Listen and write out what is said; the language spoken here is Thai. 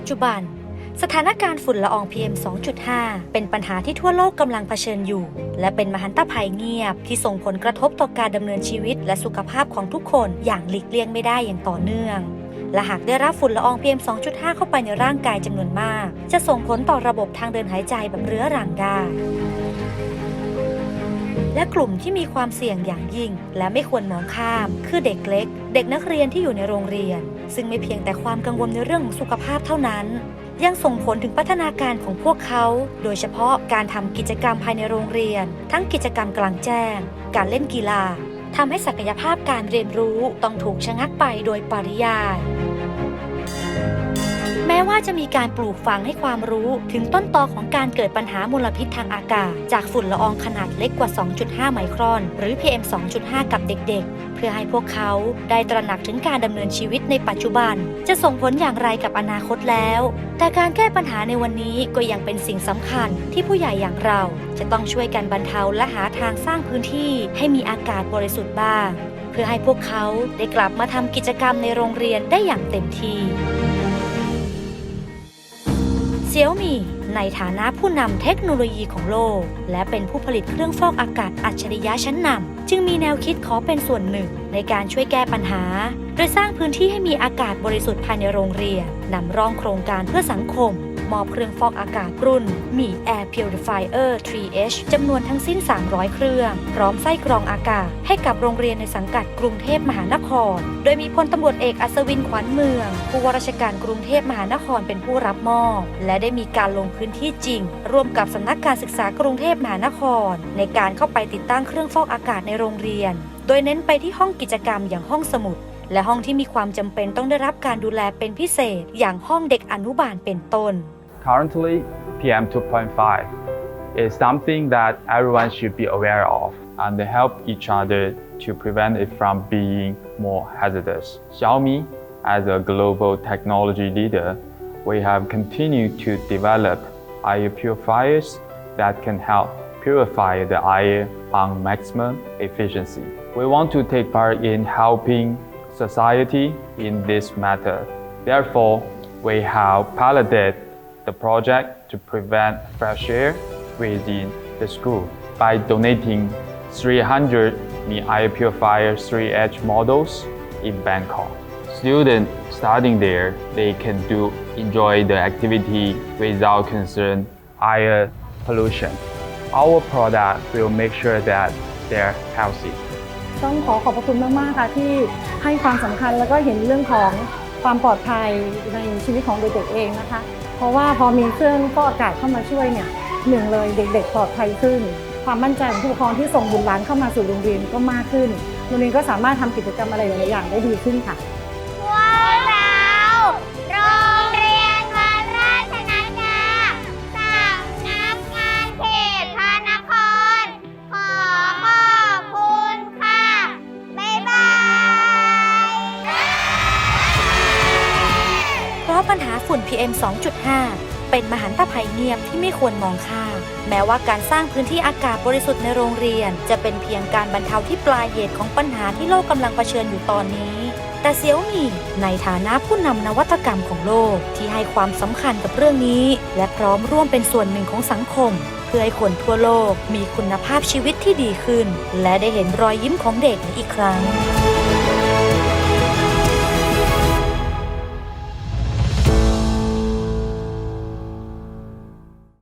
ปัจจุบัน สถานการณ์ฝุ่นละออง PM 2.5 เป็นปัญหาที่ทั่วโลกกำลังเผชิญอยู่ และเป็นมหันตภัยเงียบ ที่ส่งผลกระทบต่อการดำเนินชีวิต และสุขภาพของทุกคนอย่างหลีกเลี่ยงไม่ได้อย่างต่อเนื่องและหากได้รับฝุ่นละออง PM 2.5 เข้าไปในร่างกายจำนวนมาก จะส่งผลต่อระบบทางเดินหายใจแบบเรื้อรังได้ และกลุ่มที่มีความเสี่ยงอย่างยิ่ง และไม่ควรมองข้าม คือเด็กเล็ก เด็กนักเรียนที่อยู่ในโรงเรียน ซึ่งไม่เพียงแต่ความกังวลในเรื่องของสุขภาพเท่านั้น ยังส่งผลถึงพัฒนาการของพวกเขา โดยเฉพาะการทำกิจกรรมภายในโรงเรียน ทั้งกิจกรรมกลางแจ้ง การเล่นกีฬาทำให้ศักยภาพการเรียนรู้ต้องถูกชะงักไปโดยปริยาย ว่าจะมีการปลูกฝังให้ความรู้ถึงต้นตอของการเกิดปัญหามลพิษทางอากาศ จากฝุ่นละอองขนาดเล็กกว่า 2.5 ไมครอน หรือ PM 2.5 กับเด็กๆ เพื่อให้พวกเขาได้ตระหนักถึงการดำเนินชีวิตในปัจจุบัน จะส่งผลอย่างไรกับอนาคตแล้ว แต่การแก้ปัญหาในวันนี้ก็ยังเป็นสิ่งสำคัญที่ผู้ใหญ่อย่างเรา จะต้องช่วยกันบรรเทาและหาทางสร้างพื้นที่ให้มีอากาศบริสุทธิ์บ้าง เพื่อให้พวกเขาได้กลับมาทำกิจกรรมในโรงเรียนได้อย่างเต็มที่ เซี่ยวมี่ในฐานะผู้นำเทคโนโลยีของโลก และเป็นผู้ผลิตเครื่องฟอกอากาศอัจฉริยะชั้นนำจึงมีแนวคิดขอเป็นส่วนหนึ่งในการช่วยแก้ปัญหา โดยสร้างพื้นที่ให้มีอากาศบริสุทธิ์ภายในโรงเรียนนำร่องโครงการเพื่อสังคม มอบเครื่องฟอกอากาศรุ่นมี Air Purifier 3H จำนวนทั้งสิ้น 300 เครื่อง พร้อมไส้กรองอากาศ ให้กับโรงเรียนในสังกัดกรุงเทพมหานคร โดยมีพลตำรวจเอกอัศวินขวัญเมือง ผู้ว่าราชการกรุงเทพมหานครเป็นผู้รับมอบ และได้มีการลงพื้นที่จริง ร่วมกับสำนักการศึกษากรุงเทพมหานคร ในการเข้าไปติดตั้งเครื่องฟอกอากาศในโรงเรียน โดยเน้นไปที่ห้องกิจกรรมอย่างห้องสมุดและห้องที่มีความจำเป็นต้องได้รับการดูแลเป็นพิเศษ อย่างห้องเด็กอนุบาลเป็นต้น Currently, PM 2.5 is something that everyone should be aware of and help each other to prevent it from being more hazardous. Xiaomi, as a global technology leader, we have continued to develop air purifiers that can help purify the air on maximum efficiency. We want to take part in helping society in this matter. Therefore, we have piloted the project to prevent fresh air within the school by donating 300 Mi air purifier 3H models in Bangkok. Students studying there, they can do enjoy the activity without concern air pollution. Our product will make sure that they're healthy. ต้องขอขอบพระคุณมาก ๆ ค่ะ ที่ให้ความสำคัญแล้วก็เห็นเรื่องของ ความปลอดภัยในชีวิตของเด็กๆเองนะคะ เพราะว่าพอมีเครื่องฟอกอากาศเข้ามาช่วยเนี่ยหนึ่งเลยเด็ก ๆ ปลอดภัยขึ้น ความมั่นใจของผู้ปกครองที่ส่งบุตรหลานเข้ามาสู่โรงเรียนก็มากขึ้น โรงเรียนก็สามารถทำกิจกรรมอะไรหลายๆอย่างได้ดีขึ้นค่ะ PM 2.5 เป็นมหันตภัยเงียบที่ไม่ควรมองข้ามแม้ว่าการสร้างพื้นที่อากาศบริสุทธิ์ในโรงเรียน จะเป็นเพียงการบรรเทาที่ปลายเหตุของปัญหาที่โลกกำลังเผชิญอยู่ตอนนี้ แต่เซียวมี่ในฐานะผู้นำนวัตกรรมของโลกที่ให้ความสำคัญกับเรื่องนี้ และพร้อมร่วมเป็นส่วนหนึ่งของสังคม เพื่อให้คนทั่วโลกมีคุณภาพชีวิตที่ดีขึ้น และได้เห็นรอยยิ้มของเด็กอีกครั้ง